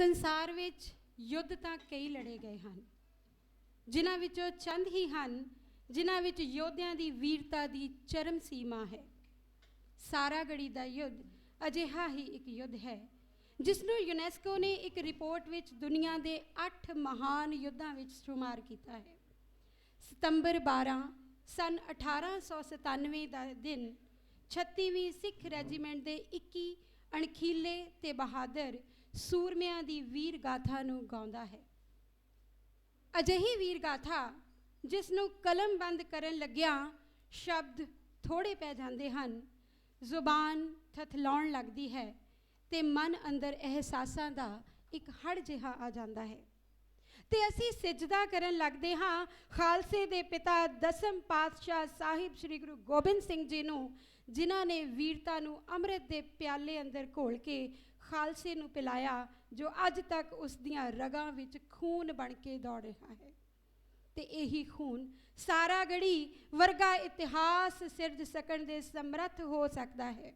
ਸੰਸਾਰ ਵਿੱਚ ਯੁੱਧ ਤਾਂ ਕਈ ਲੜੇ ਗਏ ਹਨ। ਜਿਨ੍ਹਾਂ ਵਿੱਚੋਂ ਚੰਦ ਹੀ ਹਨ, ਜਿਨ੍ਹਾਂ ਵਿੱਚ ਯੋਧਿਆਂ ਦੀ ਵੀਰਤਾ ਦੀ ਚਰਮ ਸੀਮਾ ਹੈ। ਸਾਰਾਗੜੀ ਦਾ ਯੁੱਧ ਅਜਿਹਾ ਹੀ ਇੱਕ ਯੁੱਧ ਹੈ, ਜਿਸ ਨੂੰ ਯੂਨੈਸਕੋ ਨੇ ਇੱਕ ਰਿਪੋਰਟ ਵਿੱਚ ਦੁਨੀਆ ਦੇ 8 ਮਹਾਨ ਯੁੱਧਾਂ ਵਿੱਚ ਸ਼ੁਮਾਰ ਕੀਤਾ ਹੈ। ਸਤੰਬਰ 12 ਸਨ 1897 ਦਾ ਦਿਨ 36ਵੀਂ ਸਿੱਖ ਰੈਜੀਮੈਂਟ ਦੇ 21 ਅਣਖੀਲੇ ਤੇ ਬਹਾਦਰ ਸੂਰਮਿਆਂ ਦੀ ਵੀਰ ਗਾਥਾ ਨੂੰ ਗਾਉਂਦਾ ਹੈ। ਅਜਿਹੀ ਵੀਰ ਗਾਥਾ ਜਿਸ ਨੂੰ ਕਲਮਬੰਦ ਕਰਨ ਲੱਗਿਆਂ ਸ਼ਬਦ ਥੋੜੇ ਪੈ ਜਾਂਦੇ ਹਨ, ਜ਼ੁਬਾਨ ਥਥਲਾਉਣ ਲੱਗਦੀ ਹੈ ਤੇ ਮਨ ਅੰਦਰ ਅਹਿਸਾਸਾਂ ਦਾ ਇੱਕ ਹੜ ਜਿਹਾ ਆ ਜਾਂਦਾ ਹੈ। ਤੇ ਅਸੀਂ ਸਿਜਦਾ ਕਰਨ ਲੱਗਦੇ ਹਾਂ ਖਾਲਸੇ ਦੇ ਪਿਤਾ ਦਸਮ ਪਾਤਸ਼ਾਹ ਸਾਹਿਬ ਸ੍ਰੀ ਗੁਰੂ ਗੋਬਿੰਦ ਸਿੰਘ ਜੀ ਨੂੰ, ਜਿਨ੍ਹਾਂ ਨੇ ਵੀਰਤਾ ਨੂੰ ਅੰਮ੍ਰਿਤ ਦੇ ਪਿਆਲੇ ਅੰਦਰ ਘੋਲ ਕੇ ਖਾਲਸੇ ਨੂੰ ਪਿਲਾਇਆ, ਜੋ ਅੱਜ ਤੱਕ ਉਸ ਦੀਆਂ ਰਗਾਂ ਵਿੱਚ ਖੂਨ ਬਣ ਕੇ ਦੌੜ ਰਿਹਾ ਹੈ। ਤੇ ਇਹੀ ਖੂਨ ਸਾਰਾ ਗੜੀ ਵਰਗਾ ਇਤਿਹਾਸ ਸਿਰਜ ਸਕਣ ਦੇ ਸਮਰੱਥ ਹੋ ਸਕਦਾ ਹੈ।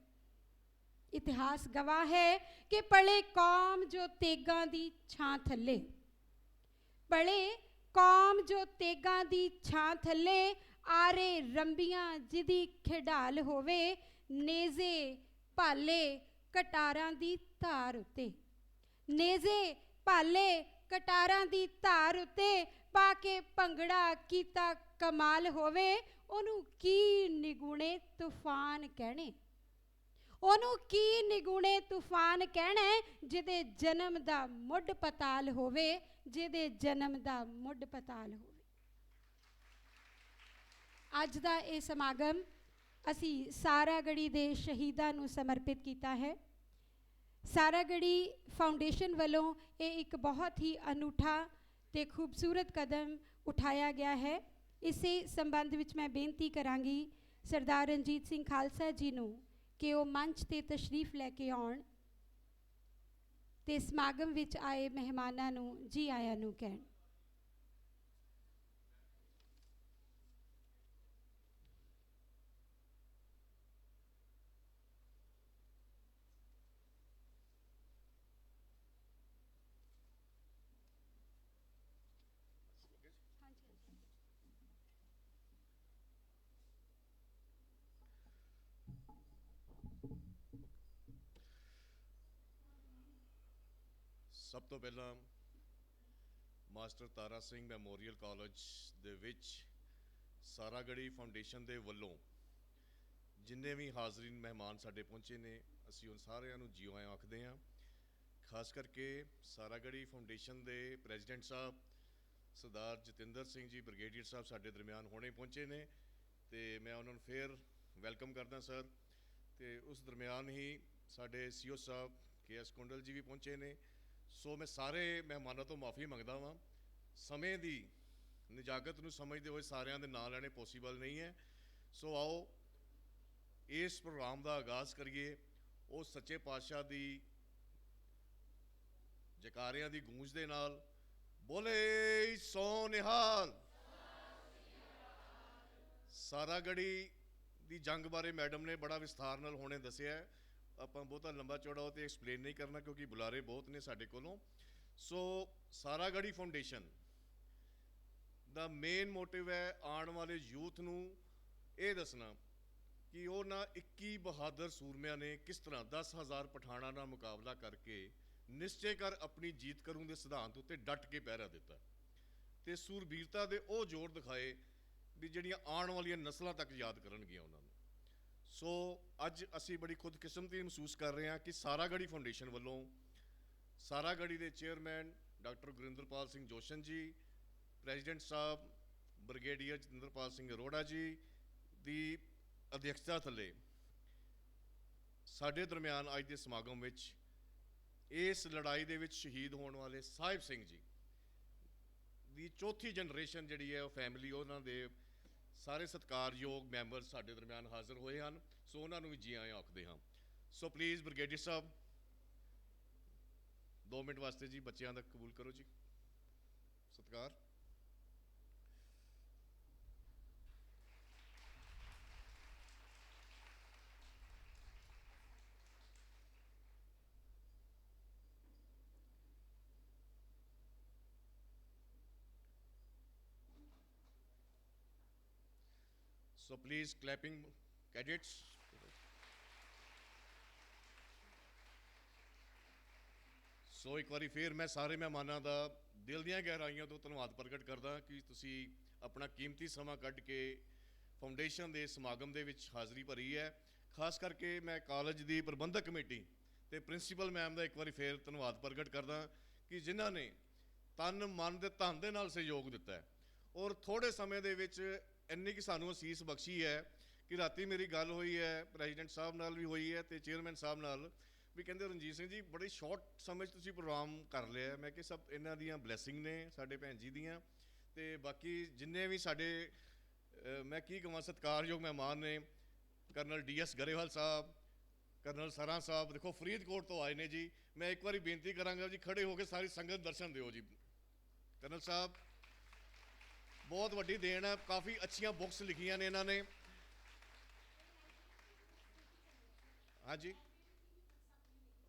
ਇਤਿਹਾਸ ਗਵਾਹ ਹੈ ਕਿ ਪਲੇ ਕੌਮ ਜੋ ਤੇਗਾਂ ਦੀ ਛਾਂ ਥੱਲੇ, ਪਲੇ ਕੌਮ ਜੋ ਤੇਗਾਂ ਦੀ ਛਾਂ ਥੱਲੇ ਆਰੇ ਰੰਬੀਆਂ ਜਿਹਦੀ ਖਿਡਾਲ ਹੋਵੇ, ਨੇਜ਼ੇ, ਭਾਲੇ, ਕਟਾਰਾਂ ਦੀ ਧਾਰ ਉਤੇ। ਨੇਜ਼ੇ ਭਾਲੇ ਕਟਾਰਾਂ ਦੀ ਧਾਰ ਉਤੇ ਪਾ ਕੇ ਭੰਗੜਾ ਕੀਤਾ ਕਮਾਲ ਹੋਵੇ, ਉਹਨੂੰ ਕੀ ਨਿਗੁਣੇ ਤੂਫਾਨ ਕਹਿਣੇ? ਉਹਨੂੰ ਕੀ ਨਿਗੁਣੇ ਤੂਫਾਨ ਕਹਿਣਾ ਜਿਹਦੇ ਜਨਮ ਦਾ ਮੁੱਢ ਪਤਾਲ ਹੋਵੇ, ਜਿਹਦੇ ਜਨਮ ਦਾ ਮੁੱਢ ਪਤਾਲ ਹੋਵੇ? ਅੱਜ ਦਾ ਇਹ ਸਮਾਗਮ ਅਸੀਂ ਸਾਰਾਗੜੀ ਦੇ ਸ਼ਹੀਦਾਂ ਨੂੰ ਸਮਰਪਿਤ ਕੀਤਾ ਹੈ। ਸਾਰਾਗੜੀ ਫਾਊਂਡੇਸ਼ਨ ਵੱਲੋਂ ਇਹ ਇੱਕ ਬਹੁਤ ਹੀ ਅਨੂਠਾ ਤੇ ਖੂਬਸੂਰਤ ਕਦਮ ਉਠਾਇਆ ਗਿਆ ਹੈ। ਇਸੇ ਸੰਬੰਧ ਵਿੱਚ ਮੈਂ ਬੇਨਤੀ ਕਰਾਂਗੀ ਸਰਦਾਰ ਰਣਜੀਤ ਸਿੰਘ ਖਾਲਸਾ ਜੀ ਨੂੰ ਕਿ ਉਹ ਮੰਚ ਤੇ ਤਸ਼ਰੀਫ ਲੈ ਕੇ ਆਉਣ ਤੇ ਸਮਾਗਮ ਵਿੱਚ ਆਏ ਮਹਿਮਾਨਾਂ ਨੂੰ, ਜੀ ਆਇਆਂ ਨੂੰ ਕਹਿਣ। ਸਭ ਤੋਂ ਪਹਿਲਾਂ master Tara Singh memorial college ਦੇ ਵਿੱਚ ਸਾਰਾਗੜੀ ਫਾਊਂਡੇਸ਼ਨ ਦੇ ਵੱਲੋਂ ਜਿੰਨੇ ਵੀ ਹਾਜ਼ਰੀਨ ਮਹਿਮਾਨ ਸਾਡੇ ਪਹੁੰਚੇ ਨੇ, ਅਸੀਂ ਉਹਨਾਂ ਸਾਰਿਆਂ ਨੂੰ ਜੀਓ ਆਇਆਂ ਆਖਦੇ ਹਾਂ। ਖਾਸ ਕਰਕੇ ਸਾਰਾਗੜੀ ਫਾਊਂਡੇਸ਼ਨ ਦੇ ਪ੍ਰੈਜ਼ੀਡੈਂਟ ਸਾਹਿਬ, ਸਰਦਾਰ ਜਤਿੰਦਰ ਸਿੰਘ ਜੀ ਬ੍ਰਿਗੇਡੀਅਰ ਸਾਹਿਬ ਸਾਡੇ ਦਰਮਿਆਨ ਹੁਣੇ ਪਹੁੰਚੇ ਨੇ ਤੇ ਮੈਂ ਉਹਨਾਂ ਨੂੰ ਫੇਰ ਵੈਲਕਮ ਕਰਦਾ ਸਰ। ਤੇ ਉਸ ਦਰਮਿਆਨ ਹੀ ਸਾਡੇ ਸੀਓ ਸਾਹਿਬ ਕੇ ਐਸ ਕੁੰਡਲ ਜੀ ਵੀ ਪਹੁੰਚੇ ਨੇ। ਸੋ ਮੈਂ ਸਾਰੇ ਮਹਿਮਾਨਾਂ ਤੋਂ ਮਾਫੀ ਮੰਗਦਾ ਵਾਂ। ਸਮੇਂ ਦੀ ਨਿਜਾਗਤ ਨੂੰ ਸਮਝਦੇ ਹੋਏ ਸਾਰਿਆਂ ਦੇ ਨਾਂ ਲੈਣੇ ਪੋਸੀਬਲ ਨਹੀਂ ਹੈ। ਸੋ ਆਓ, ਇਸ ਪ੍ਰੋਗਰਾਮ ਦਾ ਆਗਾਜ਼ ਕਰੀਏ। ਉਹ ਸੱਚੇ ਪਾਤਸ਼ਾਹ ਦੀ, ਜਕਾਰਿਆਂ ਦੀ ਗੂੰਜ ਦੇ ਨਾਲ ਬੋਲੇ ਸੋ ਨਿਹਾਲ! ਸਾਰਾਗੜੀ ਦੀ ਜੰਗ ਬਾਰੇ ਮੈਡਮ ਨੇ ਬੜਾ ਵਿਸਥਾਰ ਨਾਲ ਹੁਣੇ ਦੱਸਿਆ ਆਪਾਂ ਬਹੁਤਾ ਲੰਬਾ ਚੌੜਾ ਉਹ ਤੇ ਐਕਸਪਲੇਨ ਨਹੀਂ ਕਰਨਾ ਕਿਉਂਕਿ ਬੁਲਾਰੇ ਬਹੁਤ ਨੇ ਸਾਡੇ ਕੋਲੋਂ। ਸੋ ਸਾਰਾਗੜੀ ਫਾਊਂਡੇਸ਼ਨ ਦਾ ਮੇਨ ਮੋਟਿਵ ਹੈ ਆਉਣ ਵਾਲੇ ਯੂਥ ਨੂੰ ਇਹ ਦੱਸਣਾ ਕਿ ਉਹ ਨਾ 21 ਬਹਾਦਰ ਸੂਰਮਿਆਂ ਨੇ ਕਿਸ ਤਰ੍ਹਾਂ 10000 ਪਠਾਣਾ ਨਾਲ ਮੁਕਾਬਲਾ ਕਰਕੇ ਨਿਸ਼ਚੈ ਕਰ ਆਪਣੀ ਜੀਤ ਕਰੂੰ ਦੇ ਸਿਧਾਂਤ ਉੱਤੇ ਡਟ ਕੇ ਪਹਿਰਾ ਦਿੱਤਾ। ਤੇ ਸੂਰਬੀਰਤਾ ਦੇ ਉਹ ਜੋਰ ਦਿਖਾਏ ਵੀ ਜਿਹੜੀਆਂ ਆਉਣ ਵਾਲੀਆਂ ਨਸਲਾਂ ਤੱਕ ਯਾਦ ਕਰਨਗੀਆਂ ਉਹਨਾਂ ਨੂੰ। ਸੋ ਅੱਜ ਅਸੀਂ ਬੜੀ ਖੁਦਕਿਸਮਤੀ ਮਹਿਸੂਸ ਕਰ ਰਹੇ ਹਾਂ ਕਿ ਸਾਰਾਗੜੀ ਫਾਊਂਡੇਸ਼ਨ ਵੱਲੋਂ ਸਾਰਾਗੜੀ ਦੇ chairman doctor Gurinderpal Singh Joshan ji president ਸਾਹਿਬ ਬ੍ਰਿਗੇਡੀਅਰ ਜਤਿੰਦਰਪਾਲ ਸਿੰਘ ਅਰੋੜਾ ਜੀ ਦੀ ਅਧਿਕਸ਼ਤਾ ਥੱਲੇ ਸਾਡੇ ਦਰਮਿਆਨ ਅੱਜ ਦੇ ਸਮਾਗਮ ਵਿੱਚ ਇਸ ਲੜਾਈ ਦੇ ਵਿੱਚ ਸ਼ਹੀਦ ਹੋਣ ਵਾਲੇ ਸਾਹਿਬ ਸਿੰਘ ਜੀ ਦੀ ਚੌਥੀ ਜਨਰੇਸ਼ਨ ਜਿਹੜੀ ਹੈ ਉਹ ਫੈਮਿਲੀ ਉਹਨਾਂ ਦੇ ਸਾਰੇ ਸਤਿਕਾਰਯੋਗ ਮੈਂਬਰ ਸਾਡੇ ਦਰਮਿਆਨ ਹਾਜ਼ਰ ਹੋਏ ਹਨ, ਸੋ ਉਹਨਾਂ ਨੂੰ ਵੀ ਜੀ ਆਇਆਂ ਆਖਦੇ ਹਾਂ। So please brigadier Sahib 2 minute ਵਾਸਤੇ ਜੀ ਬੱਚਿਆਂ ਦਾ ਕਬੂਲ ਕਰੋ ਜੀ। ਸਤਿਕਾਰ। So please, clapping cadets. ਸੋ ਇੱਕ ਵਾਰੀ ਫੇਰ ਮੈਂ ਸਾਰੇ ਮਹਿਮਾਨਾਂ ਦਾ ਦਿਲ ਦੀਆਂ ਗਹਿਰਾਈਆਂ ਤੋਂ ਧੰਨਵਾਦ ਪ੍ਰਗਟ ਕਰਦਾ ਕਿ ਤੁਸੀਂ ਆਪਣਾ ਕੀਮਤੀ ਸਮਾਂ ਕੱਢ ਕੇ ਫਾਊਂਡੇਸ਼ਨ ਦੇ ਸਮਾਗਮ ਦੇ ਵਿੱਚ ਹਾਜ਼ਰੀ ਭਰੀ ਹੈ ਖਾਸ ਕਰਕੇ ਮੈਂ ਕਾਲਜ ਦੀ ਪ੍ਰਬੰਧਕ ਕਮੇਟੀ ਤੇ ਪ੍ਰਿੰਸੀਪਲ ਮੈਮ ਦਾ ਇੱਕ ਵਾਰੀ ਫੇਰ ਧੰਨਵਾਦ ਪ੍ਰਗਟ ਕਰਦਾ ਕਿ ਜਿਨ੍ਹਾਂ ਨੇ ਤਨ, ਮਨ ਦੇ ਧਨ ਦੇ ਨਾਲ ਸਹਿਯੋਗ ਦਿੱਤਾ ਹੈ ਔਰ ਥੋੜੇ ਸਮੇਂ ਦੇ ਵਿੱਚ ਇੰਨੀ ਕਿ ਸਾਨੂੰ ਅਸੀਸ ਬਖਸ਼ੀ ਹੈ ਕਿ ਰਾਤੀ ਮੇਰੀ ਗੱਲ ਹੋਈ ਹੈ, ਪ੍ਰੈਜ਼ੀਡੈਂਟ ਸਾਹਿਬ ਨਾਲ ਵੀ ਹੋਈ ਹੈ ਤੇ ਚੇਅਰਮੈਨ ਸਾਹਿਬ ਨਾਲ ਵੀ ਕਹਿੰਦੇ ਰਣਜੀਤ ਸਿੰਘ ਜੀ, ਬੜੇ ਸ਼ਾਰਟ ਸਮੇਂ 'ਚ ਤੁਸੀਂ ਪ੍ਰੋਗਰਾਮ ਕਰ ਲਿਆ ਮੈਂ ਕਿ ਸਭ ਇਹਨਾਂ ਦੀਆਂ ਬਲੇਸਿੰਗ ਨੇ ਸਾਡੇ ਭੈਣ ਜੀ ਦੀਆਂ ਤੇ ਬਾਕੀ ਜਿੰਨੇ ਵੀ ਸਾਡੇ ਮੈਂ ਕੀ ਕਹਾਂ ਸਤਿਕਾਰਯੋਗ ਮਹਿਮਾਨ ਨੇ, ਕਰਨਲ ਡੀਐਸ ਗਰੇਵਾਲ ਸਾਹਿਬ, ਕਰਨਲ ਸਰਾਂ ਸਾਹਿਬ, ਦੇਖੋ ਫਰੀਦਕੋਟ ਤੋਂ ਆਏ ਨੇ ਜੀ। ਮੈਂ ਇੱਕ ਵਾਰੀ ਬੇਨਤੀ ਕਰਾਂਗਾ ਜੀ, ਖੜੇ ਹੋ ਕੇ ਸਾਰੀ ਸੰਗਤ ਦਰਸ਼ਨ ਦਿਓ ਜੀ। ਕਰਨਲ ਸਾਹਿਬ ਬਹੁਤ ਵੱਡੀ ਦੇਣ ਹੈ ਕਾਫੀ ਅੱਛੀਆਂ ਬੁੱਕਸ ਲਿਖੀਆਂ ਨੇ ਇਹਨਾਂ ਨੇ। ਹਾਂਜੀ।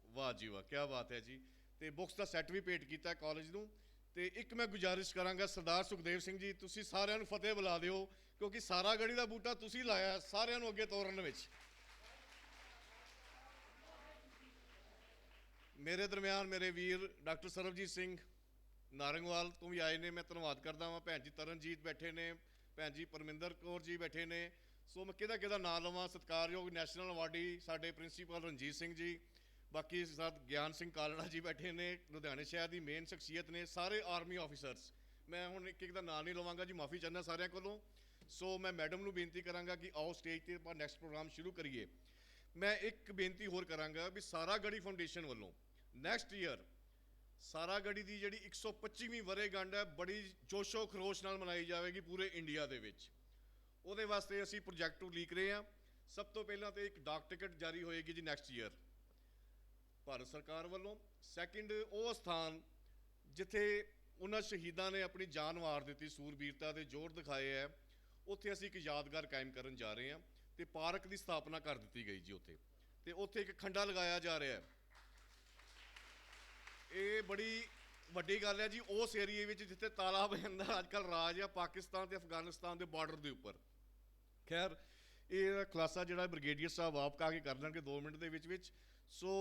ਵਾਹ ਜੀ ਵਾਹ ਕੀ ਬਾਤ ਹੈ ਜੀ। ਤੇ ਬੁੱਕਸ ਦਾ ਸੈੱਟ ਵੀ ਭੇਟ ਕੀਤਾ ਕਾਲਜ ਨੂੰ। ਤੇ ਇੱਕ ਮੈਂ ਗੁਜ਼ਾਰਿਸ਼ ਕਰਾਂਗਾ ਸਰਦਾਰ ਸੁਖਦੇਵ ਸਿੰਘ ਜੀ, ਤੁਸੀਂ ਸਾਰਿਆਂ ਨੂੰ ਫਤਿਹ ਬੁਲਾ ਦਿਓ, ਕਿਉਂਕਿ ਸਾਰਾ ਗੜੀ ਦਾ ਬੂਟਾ ਤੁਸੀਂ ਲਾਇਆ, ਸਾਰਿਆਂ ਨੂੰ ਅੱਗੇ ਤੋਰਨ ਵਿੱਚ। ਮੇਰੇ ਦਰਮਿਆਨ ਮੇਰੇ ਵੀਰ ਡਾਕਟਰ ਸਰਬਜੀਤ ਸਿੰਘ ਨਾਰੰਗਵਾਲ ਤੋਂ ਵੀ ਆਏ ਨੇ, ਮੈਂ ਧੰਨਵਾਦ ਕਰਦਾ ਹਾਂ ਭੈਣ ਜੀ ਤਰਨਜੀਤ ਬੈਠੇ ਨੇ, ਭੈਣ ਜੀ ਪਰਮਿੰਦਰ ਕੌਰ ਜੀ ਬੈਠੇ ਨੇ। ਸੋ ਮੈਂ ਕਿਹਦਾ ਕਿਹਦਾ ਨਾਂ ਲਵਾਂ? ਸਤਿਕਾਰਯੋਗ ਨੈਸ਼ਨਲ ਅਵਾਰਡੀ ਸਾਡੇ ਪ੍ਰਿੰਸੀਪਲ ਰਣਜੀਤ ਸਿੰਘ ਜੀ, ਬਾਕੀ ਸਾਥ ਗਿਆਨ ਸਿੰਘ ਕਾਲੜਾ ਜੀ ਬੈਠੇ ਨੇ, ਲੁਧਿਆਣੇ ਸ਼ਹਿਰ ਦੀ ਮੇਨ ਸ਼ਖਸੀਅਤ ਨੇ, ਸਾਰੇ ਆਰਮੀ ਆਫੀਸਰਸ ਮੈਂ ਹੁਣ ਇੱਕ ਇੱਕ ਦਾ ਨਾਂ ਨਹੀਂ ਲਵਾਂਗਾ ਜੀ, ਮਾਫੀ ਚਾਹੁੰਦਾ ਸਾਰਿਆਂ ਕੋਲੋਂ। ਸੋ ਮੈਂ ਮੈਡਮ ਨੂੰ ਬੇਨਤੀ ਕਰਾਂਗਾ ਕਿ ਆਓ ਸਟੇਜ ਤੇ ਆਪਾਂ ਨੈਕਸਟ ਪ੍ਰੋਗਰਾਮ ਸ਼ੁਰੂ ਕਰੀਏ। ਮੈਂ ਇੱਕ ਬੇਨਤੀ ਹੋਰ ਕਰਾਂਗਾ ਵੀ ਸਾਰਾ ਗੜੀ ਫਾਊਂਡੇਸ਼ਨ ਵੱਲੋਂ ਨੈਕਸਟ ਈਅਰ ਸਾਰਾ ਗੜੀ ਦੀ ਜਿਹੜੀ 125ਵੀਂ ਵਰ੍ਹੇਗੰਢ ਹੈ, ਬੜੀ ਜੋਸ਼ੋ ਖਰੋਸ਼ ਨਾਲ ਮਨਾਈ ਜਾਵੇਗੀ ਪੂਰੇ ਇੰਡੀਆ ਦੇ ਵਿੱਚ। ਉਹਦੇ ਵਾਸਤੇ ਅਸੀਂ ਪ੍ਰੋਜੈਕਟ ਉਲੀਕ ਰਹੇ ਹਾਂ। ਸਭ ਤੋਂ ਪਹਿਲਾਂ ਤੇ ਇੱਕ ਡਾਕ ਟਿਕਟ ਜਾਰੀ ਹੋਏਗੀ ਜੀ ਨੈਕਸਟ ਈਅਰ ਭਾਰਤ ਸਰਕਾਰ ਵੱਲੋਂ। ਸੈਕਿੰਡ ਉਹ ਸਥਾਨ ਜਿੱਥੇ ਉਹਨਾਂ ਸ਼ਹੀਦਾਂ ਨੇ ਆਪਣੀ ਜਾਨ ਵਾਰ ਦਿੱਤੀ, ਸੂਰਬੀਰਤਾ ਦੇ ਜੋਰ ਦਿਖਾਏ ਹੈ, ਉੱਥੇ ਅਸੀਂ ਇੱਕ ਯਾਦਗਾਰ ਕਾਇਮ ਕਰਨ ਜਾ ਰਹੇ ਹਾਂ ਤੇ ਪਾਰਕ ਦੀ ਸਥਾਪਨਾ ਕਰ ਦਿੱਤੀ ਗਈ ਜੀ ਉੱਥੇ। ਤੇ ਉੱਥੇ ਇੱਕ ਖੰਡਾ ਲਗਾਇਆ ਜਾ ਰਿਹਾ ਹੈ। ਇਹ ਬੜੀ ਵੱਡੀ ਗੱਲ ਹੈ ਜੀ, ਉਸ ਏਰੀਏ ਵਿੱਚ ਜਿੱਥੇ ਤਾਲਾਬੰਦ ਦਾ ਅੱਜਕੱਲ ਰਾਜ ਆ ਪਾਕਿਸਤਾਨ ਤੇ ਅਫਗਾਨਿਸਤਾਨ ਦੇ ਬਾਰਡਰ ਦੇ ਉੱਪਰ। ਖੈਰ, ਇਹ ਖਲਾਸਾ ਜਿਹੜਾ ਬ੍ਰਿਗੇਡੀਅਰ ਸਾਹਿਬ ਆਪ ਕਾ ਕੇ ਕਰ ਲੈਣਗੇ 2 ਮਿੰਟ ਦੇ ਵਿੱਚ ਵਿੱਚ। ਸੋ,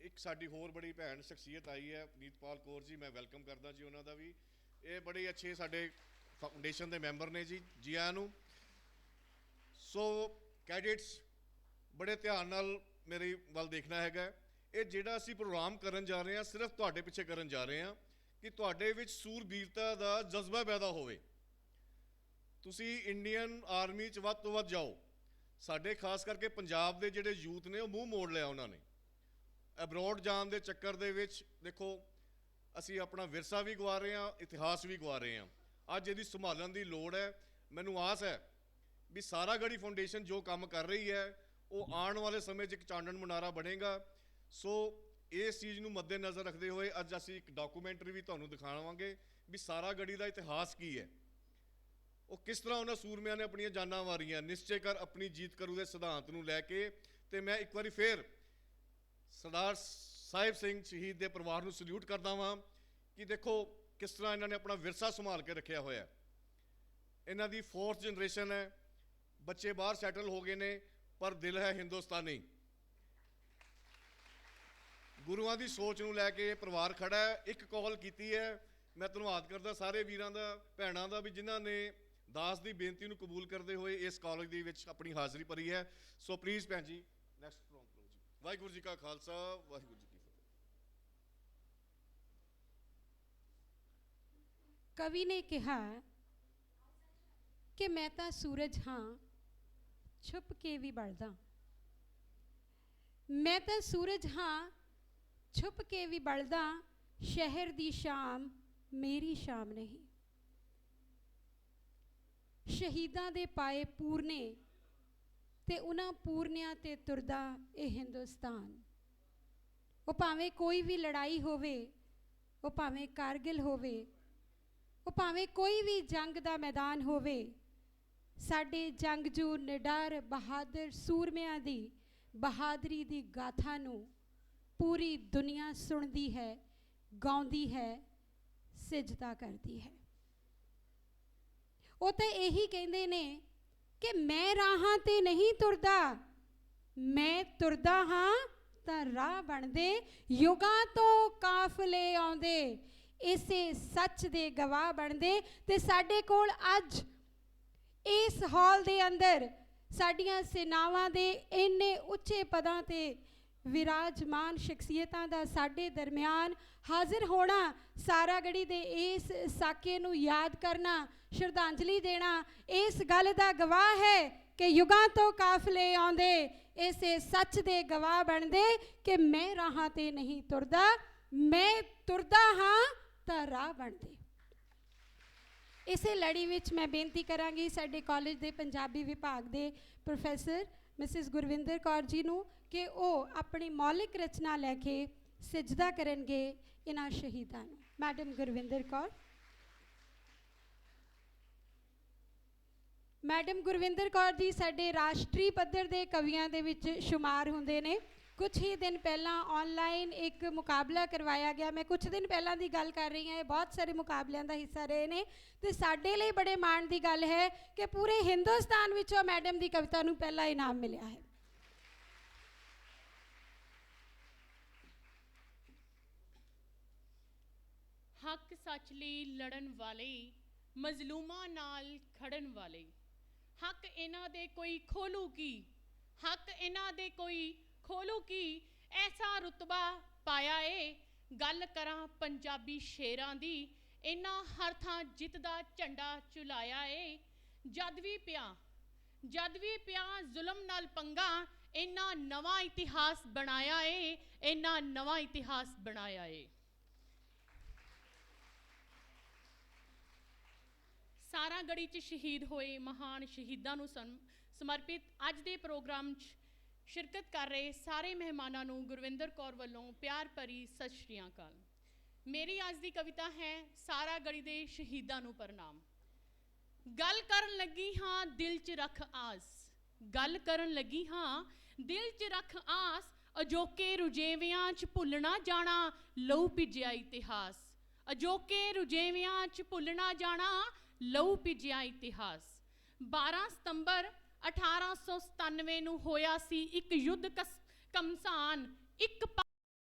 ਇੱਕ ਸਾਡੀ ਹੋਰ ਬੜੀ ਭੈਣ ਸ਼ਖਸੀਅਤ ਆਈ ਹੈ, ਨੀਤਪਾਲ ਕੌਰ ਜੀ, ਮੈਂ ਵੈਲਕਮ ਕਰਦਾ ਜੀ ਉਹਨਾਂ ਦਾ ਵੀ। ਇਹ ਬੜੇ ਅੱਛੇ ਸਾਡੇ ਫਾਊਂਡੇਸ਼ਨ ਦੇ ਮੈਂਬਰ ਨੇ ਜੀ ਜੀ ਆਇਆਂ ਨੂੰ। ਸੋ ਕੈਡੇਟਸ ਬੜੇ ਧਿਆਨ ਨਾਲ ਮੇਰੇ ਵੱਲ ਦੇਖਣਾ ਹੈਗਾ। ਇਹ ਜਿਹੜਾ ਅਸੀਂ ਪ੍ਰੋਗਰਾਮ ਕਰਨ ਜਾ ਰਹੇ ਹਾਂ, ਸਿਰਫ ਤੁਹਾਡੇ ਪਿੱਛੇ ਕਰਨ ਜਾ ਰਹੇ ਹਾਂ ਕਿ ਤੁਹਾਡੇ ਵਿੱਚ ਸੂਰਬੀਰਤਾ ਦਾ ਜਜ਼ਬਾ ਪੈਦਾ ਹੋਵੇ। ਤੁਸੀਂ ਇੰਡੀਅਨ ਆਰਮੀ 'ਚ ਵੱਧ ਤੋਂ ਵੱਧ ਜਾਓ। ਸਾਡੇ ਖਾਸ ਕਰਕੇ ਪੰਜਾਬ ਦੇ ਜਿਹੜੇ ਯੂਥ ਨੇ, ਉਹ ਮੂੰਹ ਮੋੜ ਲਿਆ ਉਹਨਾਂ ਨੇ। ਅਬਰੋਡ ਜਾਣ ਦੇ ਚੱਕਰ ਦੇ ਵਿੱਚ, ਦੇਖੋ, ਅਸੀਂ ਆਪਣਾ ਵਿਰਸਾ ਵੀ ਗਵਾ ਰਹੇ ਹਾਂ, ਇਤਿਹਾਸ ਵੀ ਗਵਾ ਰਹੇ ਹਾਂ। ਅੱਜ ਇਹਦੀ ਸੰਭਾਲਣ ਦੀ ਲੋੜ ਹੈ। ਮੈਨੂੰ ਆਸ ਹੈ ਵੀ ਸਾਰਾ ਗੜੀ ਫਾਊਂਡੇਸ਼ਨ ਜੋ ਕੰਮ ਕਰ ਰਹੀ ਹੈ, ਉਹ ਆਉਣ ਵਾਲੇ ਸਮੇਂ 'ਚ ਇੱਕ ਚਾਂਡਣ ਮੁਨਾਰਾ ਬਣੇਗਾ। ਸੋ ਇਸ ਚੀਜ਼ ਨੂੰ ਮੱਦੇਨਜ਼ਰ ਰੱਖਦੇ ਹੋਏ ਅੱਜ ਅਸੀਂ ਇੱਕ ਡਾਕੂਮੈਂਟਰੀ ਵੀ ਤੁਹਾਨੂੰ ਦਿਖਾਵਾਂਗੇ ਵੀ ਸਾਰਾ ਗੜੀ ਦਾ ਇਤਿਹਾਸ ਕੀ ਹੈ। ਉਹ ਕਿਸ ਤਰ੍ਹਾਂ ਉਹਨਾਂ ਸੂਰਮਿਆਂ ਨੇ ਆਪਣੀਆਂ ਜਾਨਾਂ ਵਾਰੀਆਂ, ਨਿਸ਼ਚੈ ਕਰ ਆਪਣੀ ਜੀਤ ਕਰੂ ਦੇ ਸਿਧਾਂਤ ਨੂੰ ਲੈ ਕੇ ਤੇ ਮੈਂ ਇੱਕ ਵਾਰੀ ਫੇਰ ਸਰਦਾਰ ਸਾਹਿਬ ਸਿੰਘ ਸ਼ਹੀਦ ਦੇ ਪਰਿਵਾਰ ਨੂੰ ਸਲੂਟ ਕਰਦਾ ਵਾਂ ਕਿ ਦੇਖੋ ਕਿਸ ਤਰ੍ਹਾਂ ਇਹਨਾਂ ਨੇ ਆਪਣਾ ਵਿਰਸਾ ਸੰਭਾਲ ਕੇ ਰੱਖਿਆ ਹੋਇਆ ਇਹਨਾਂ ਦੀ ਫੋਰਥ ਜਨਰੇਸ਼ਨ ਹੈ, ਬੱਚੇ ਬਾਹਰ ਸੈਟਲ ਹੋ ਗਏ ਨੇ, ਪਰ ਦਿਲ ਹੈ ਹਿੰਦੁਸਤਾਨੀ। ਗੁਰੂਆਂ ਦੀ ਸੋਚ ਨੂੰ ਲੈ ਕੇ ਇਹ ਪਰਿਵਾਰ ਖੜਾ ਹੈ, ਇੱਕ ਕਾਲ ਕੀਤੀ ਹੈ। ਮੈਂ ਧੰਨਵਾਦ ਕਰਦਾ, ਸਾਰੇ ਵੀਰਾਂ ਦਾ, ਭੈਣਾਂ ਦਾ ਵੀ, ਜਿਨ੍ਹਾਂ ਨੇ ਦਾਸ ਦੀ ਬੇਨਤੀ ਨੂੰ ਕਬੂਲ ਕਰਦੇ ਹੋਏ ਇਸ ਕਾਲਜ ਦੇ ਵਿੱਚ ਆਪਣੀ ਹਾਜ਼ਰੀ ਭਰੀ ਹੈ। ਸੋ ਪਲੀਜ਼ ਭੈਣ ਜੀ ਨੈਕਸਟ ਪ੍ਰੋਗਰਾਮ ਕਰੋ ਜੀ। ਵਾਹਿਗੁਰੂ ਜੀ ਕਾ ਖਾਲਸਾ, ਵਾਹਿਗੁਰੂ ਜੀ ਕੀ ਫਤਿਹ। ਕਵੀ ਨੇ ਕਿਹਾ ਕਿ ਮੈਂ ਤਾਂ ਸੂਰਜ ਹਾਂ, ਛੁਪ ਕੇ ਵੀ ਬਲਦਾ ਮੈਂ ਤਾਂ ਸੂਰਜ ਹਾਂ ਛੁਪ ਕੇ ਵੀ ਬਲਦਾ, ਸ਼ਹਿਰ ਦੀ ਸ਼ਾਮ ਮੇਰੀ ਸ਼ਾਮ ਨਹੀਂ। ਸ਼ਹੀਦਾਂ ਦੇ ਪਾਏ ਪੂਰਨੇ ਤੇ ਉਹਨਾਂ ਪੂਰਨਿਆਂ ਤੇ ਤੁਰਦਾ ਇਹ ਹਿੰਦੁਸਤਾਨ। ਉਹ ਭਾਵੇਂ ਕੋਈ ਵੀ ਲੜਾਈ ਹੋਵੇ, ਉਹ ਭਾਵੇਂ ਕਾਰਗਿਲ ਹੋਵੇ, ਉਹ ਭਾਵੇਂ ਕੋਈ ਵੀ ਜੰਗ ਦਾ ਮੈਦਾਨ ਹੋਵੇ, ਸਾਡੇ ਜੰਗਜੂ ਨਿਡਰ ਬਹਾਦਰ ਸੂਰਮਿਆਂ ਦੀ ਬਹਾਦਰੀ ਦੀ ਗਾਥਾ ਨੂੰ ਪੂਰੀ ਦੁਨੀਆ ਸੁਣਦੀ ਹੈ, ਗਾਉਂਦੀ ਹੈ, ਸਿਜਦਾ ਕਰਦੀ ਹੈ। ਉਹ ਤਾਂ ਇਹੀ ਕਹਿੰਦੇ ਨੇ ਕਿ ਮੈਂ ਰਾਹਾਂ ਤੇ ਨਹੀਂ ਤੁਰਦਾ, ਮੈਂ ਤੁਰਦਾ ਹਾਂ ਤਾਂ ਰਾਹ ਬਣਦੇ, ਯੁਗਾਂ ਤੋਂ ਕਾਫਲੇ ਆਉਂਦੇ, ਇਸੇ ਸੱਚ ਦੇ ਗਵਾਹ ਬਣਦੇ ਤੇ ਸਾਡੇ ਕੋਲ ਅੱਜ ਇਸ ਹਾਲ ਦੇ ਅੰਦਰ ਸਾਡੀਆਂ ਸੇਨਾਵਾਂ ਦੇ ਇੰਨੇ ਉੱਚੇ ਪਦਾਂ ਤੇ ਵਿਰਾਜਮਾਨ ਸ਼ਖਸੀਅਤਾਂ ਦਾ ਸਾਡੇ ਦਰਮਿਆਨ ਹਾਜ਼ਰ ਹੋਣਾ, ਸਾਰਾਗੜੀ ਦੇ ਇਸ ਸਾਕੇ ਨੂੰ ਯਾਦ ਕਰਨਾ, ਸ਼ਰਧਾਂਜਲੀ ਦੇਣਾ, ਇਸ ਗੱਲ ਦਾ ਗਵਾਹ ਹੈ ਕਿ ਯੁਗਾਂ ਤੋਂ ਕਾਫਲੇ ਆਉਂਦੇ, ਇਸੇ ਸੱਚ ਦੇ ਗਵਾਹ ਬਣਦੇ ਕਿ ਮੈਂ ਰਾਹਾਂ ਤੇ ਨਹੀਂ ਤੁਰਦਾ, ਮੈਂ ਤੁਰਦਾ ਹਾਂ ਤਾਂ ਰਾਹ ਬਣਦੇ। ਇਸੇ ਲੜੀ ਵਿੱਚ ਮੈਂ ਬੇਨਤੀ ਕਰਾਂਗੀ ਸਾਡੇ ਕਾਲਜ ਦੇ ਪੰਜਾਬੀ ਵਿਭਾਗ ਦੇ ਪ੍ਰੋਫੈਸਰ ਮਿਸਿਸ ਗੁਰਵਿੰਦਰ ਕੌਰ ਜੀ ਨੂੰ ਕਿ ਉਹ ਆਪਣੀ ਮੌਲਿਕ ਰਚਨਾ ਲੈ ਕੇ ਸਜਦਾ ਕਰਨਗੇ ਇਹਨਾਂ ਸ਼ਹੀਦਾਂ ਨੂੰ। ਮੈਡਮ ਗੁਰਵਿੰਦਰ ਕੌਰ। ਮੈਡਮ ਗੁਰਵਿੰਦਰ ਕੌਰ ਜੀ ਸਾਡੇ ਰਾਸ਼ਟਰੀ ਪੱਧਰ ਦੇ ਕਵੀਆਂ ਦੇ ਵਿੱਚ ਸ਼ੁਮਾਰ ਹੁੰਦੇ ਨੇ। ਕੁਝ ਹੀ ਦਿਨ ਪਹਿਲਾਂ ਆਨਲਾਈਨ ਇੱਕ ਮੁਕਾਬਲਾ ਕਰਵਾਇਆ ਗਿਆ। ਮੈਂ ਕੁਝ ਦਿਨ ਪਹਿਲਾਂ ਦੀ ਗੱਲ ਕਰ ਰਹੀ ਹਾਂ, ਇਹ ਬਹੁਤ ਸਾਰੇ ਮੁਕਾਬਲਿਆਂ ਦਾ ਹਿੱਸਾ ਰਹੇ ਨੇ। ਤੇ ਸਾਡੇ ਲਈ ਬੜੇ ਮਾਣ ਦੀ ਗੱਲ ਹੈ ਕਿ ਪੂਰੇ ਹਿੰਦੁਸਤਾਨ ਵਿੱਚੋਂ ਮੈਡਮ ਦੀ ਕਵਿਤਾ ਨੂੰ ਪਹਿਲਾ ਇਨਾਮ ਮਿਲਿਆ ਹੈ। ਹੱਕ ਸੱਚ ਲਈ ਲੜਨ ਵਾਲੇ, ਮਜ਼ਲੂਮਾਂ ਨਾਲ ਖੜਨ ਵਾਲੇ। ਹੱਕ ਇਹਨਾਂ ਦੇ ਕੋਈ ਖੋਲੂ ਕੀ? ਹੱਕ ਇਹਨਾਂ ਦੇ ਕੋਈ ਖੋਲੂ ਕੀ? ਐਸਾ ਰੁਤਬਾ ਪਾਇਆ ਏ। ਗੱਲ ਕਰਾਂ ਪੰਜਾਬੀ ਸ਼ੇਰਾਂ ਦੀ, ਇਹਨਾਂ ਹਰ ਥਾਂ ਜਿੱਤ ਦਾ ਝੰਡਾ ਚੁਲਾਇਆ ਏ। ਜਦ ਵੀ ਪਿਆ, ਜਦ ਵੀ ਪਿਆ ਜ਼ੁਲਮ ਨਾਲ ਪੰਗਾ, ਇਹਨਾਂ ਨਵਾਂ ਇਤਿਹਾਸ ਬਣਾਇਆ ਏ। ਇਹਨਾਂ ਨਵਾਂ ਇਤਿਹਾਸ ਬਣਾਇਆ ਏ। ਸਾਰਾ ਗੜੀ 'ਚ ਸ਼ਹੀਦ ਹੋਏ ਮਹਾਨ ਸ਼ਹੀਦਾਂ ਨੂੰ ਸਮਰਪਿਤ ਅੱਜ ਦੇ ਪ੍ਰੋਗਰਾਮ 'ਚ ਸ਼ਿਰਕਤ ਕਰ ਰਹੇ ਸਾਰੇ ਮਹਿਮਾਨਾਂ ਨੂੰ ਗੁਰਵਿੰਦਰ ਕੌਰ ਵੱਲੋਂ ਪਿਆਰ ਭਰੀ ਸਤਿ ਸ਼੍ਰੀ ਅਕਾਲ। ਮੇਰੀ ਅੱਜ ਦੀ ਕਵਿਤਾ ਹੈ ਸਾਰਾ ਗੜੀ ਦੇ ਸ਼ਹੀਦਾਂ ਨੂੰ ਪ੍ਰਣਾਮ। ਗੱਲ ਕਰਨ ਲੱਗੀ ਹਾਂ, ਦਿਲ 'ਚ ਰੱਖ ਆਸ। ਗੱਲ ਕਰਨ ਲੱਗੀ ਹਾਂ, ਦਿਲ 'ਚ ਰੱਖ ਆਸ, ਅਜੋਕੇ ਰੁਜੇਵਿਆਂ 'ਚ ਭੁੱਲਣਾ ਜਾਣਾ, ਲਹੂ ਭਿੱਜਿਆ ਇਤਿਹਾਸ। ਅਜੋਕੇ ਰੁਜੇਵਿਆਂ 'ਚ ਭੁੱਲਣਾ ਜਾਣਾ ਲਹੂ ਭਿਜਿਆ ਇਤਿਹਾਸ। 12 ਸਤੰਬਰ 1897 ਨੂੰ ਹੋਇਆ ਸੀ ਇੱਕ ਯੁੱਧ ਕਸ- ਕਮਸਾਨ ਇੱਕ